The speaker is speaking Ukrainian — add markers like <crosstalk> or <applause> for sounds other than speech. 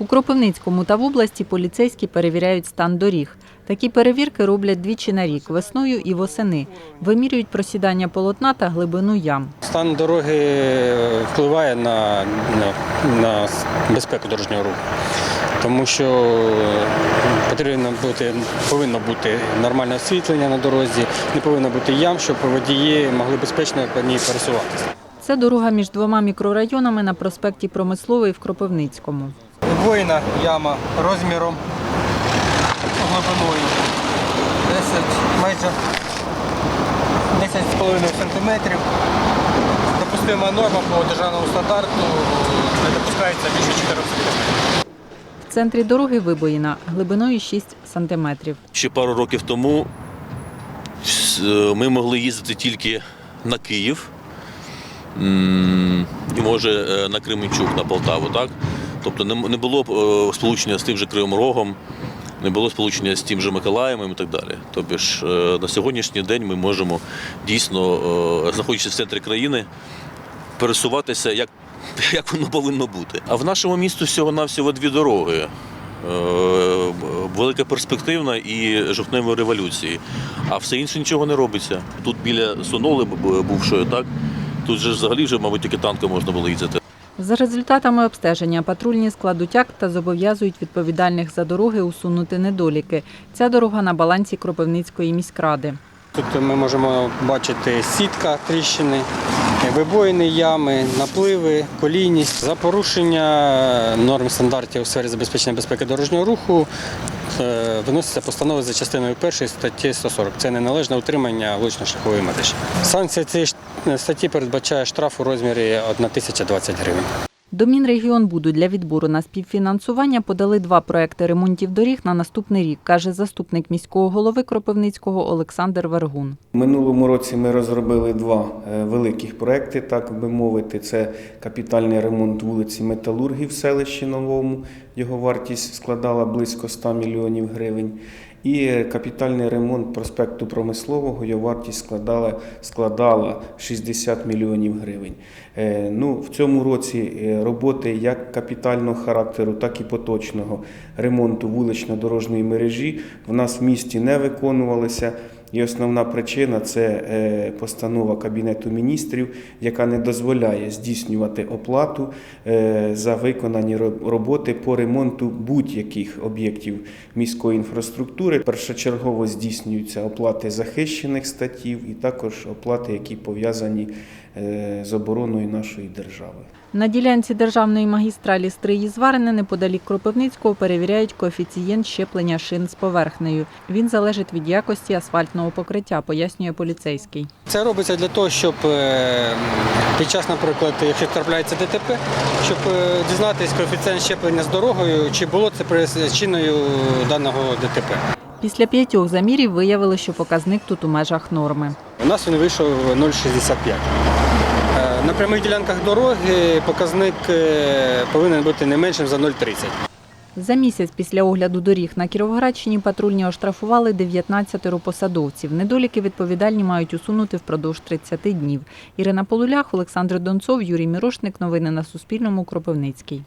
У Кропивницькому та в області поліцейські перевіряють стан доріг. Такі перевірки роблять двічі на рік весною і восени. Вимірюють просідання полотна та глибину ям. Стан дороги впливає на, на, на безпеку дорожнього руху, тому що потрібно бути, повинно бути нормальне освітлення на дорозі, не повинно бути ям, щоб водії могли безпечно по ній пересуватися. Це дорога між двома мікрорайонами на проспекті Промисловий в Кропивницькому. Воїна яма розміром глибиною 10, майже 10,5 см. Допустима норма по державному стандарту не допускається більше 4 см. В центрі дороги вибоїна глибиною 6 сантиметрів. Ще пару років тому е, ми могли їздити тільки на Київ і може е, на Кременчук, на Полтаву, так? Тобто не було е, сполучення з тим же Кривим Рогом, не було сполучення з тим же Миколаєвом і так далі. Тобто ж е, на сьогоднішній день ми можемо дійсно, е, знаходячись в центрі країни, пересуватися як, <laughs> як воно повинно бути. А в нашому місті всього-навсього дві дороги. Велика перспективна і жовтневої революції. А все інше нічого не робиться. Тут біля Соноли бувшої, так? Тут же взагалі вже, мабуть, тільки танком можна було їздити. За результатами обстеження патрульні складуть акт та зобов'язують відповідальних за дороги усунути недоліки. Ця дорога на балансі Кропивницької міськради. Тут ми можемо бачити сітка, тріщини, вибоїни, ями, напливи, колійність. За порушення норм стандартів у сфері забезпечення безпеки дорожнього руху Виносяться виноситься постанова за частиною 1 статті 140. Це неналежне утримання вулично-шляхової мережі. Санкція цієї статті передбачає штраф у розмірі 1 тисяча 20 гривень. До Мінрегіонбуду для відбору на співфінансування подали два проекти ремонтів доріг на наступний рік, каже заступник міського голови Кропивницького Олександр Вергун. Минулому році ми розробили два е, великих проекти, так би мовити. Це капітальний ремонт вулиці Металургів в селищі Новому. Його вартість складала близько 100 мільйонів гривень. І капітальний ремонт проспекту Промислового його вартість складала, складала 60 мільйонів гривень. Е, Ну, в цьому році е, роботи як капітального характеру, так і поточного ремонту вулично-дорожньої мережі в нас в місті не виконувалися. І основна причина це е, постанова Кабінету міністрів, яка не дозволяє здійснювати оплату е, за виконані роботи по ремонту будь-яких об'єктів міської інфраструктури. Першочергово здійснюються оплати захищених статтів і також оплати, які пов'язані з обороною нашої держави. На ділянці державної магістралі Стриї Зварине неподалік Кропивницького перевіряють коефіцієнт щеплення шин з поверхнею. Він залежить від якості асфальтного покриття, пояснює поліцейський. Це робиться для того, щоб е, під час, наприклад, якщо трапляється ДТП, щоб е, дізнатися коефіцієнт щеплення з дорогою, чи було це причиною даного ДТП. Після п'ятьох замірів виявили, що показник тут у межах норми. У нас він вийшов 0,65. На прямих ділянках дороги показник е, повинен бути не меншим за 0,30. За місяць після огляду доріг на Кіровоградщині патрульні оштрафували 19 посадовців. Недоліки відповідальні мають усунути впродовж 30 днів. Ірина Полулях, Олександр Донцов, Юрій Мірошник. Новини на Суспільному. Кропивницький.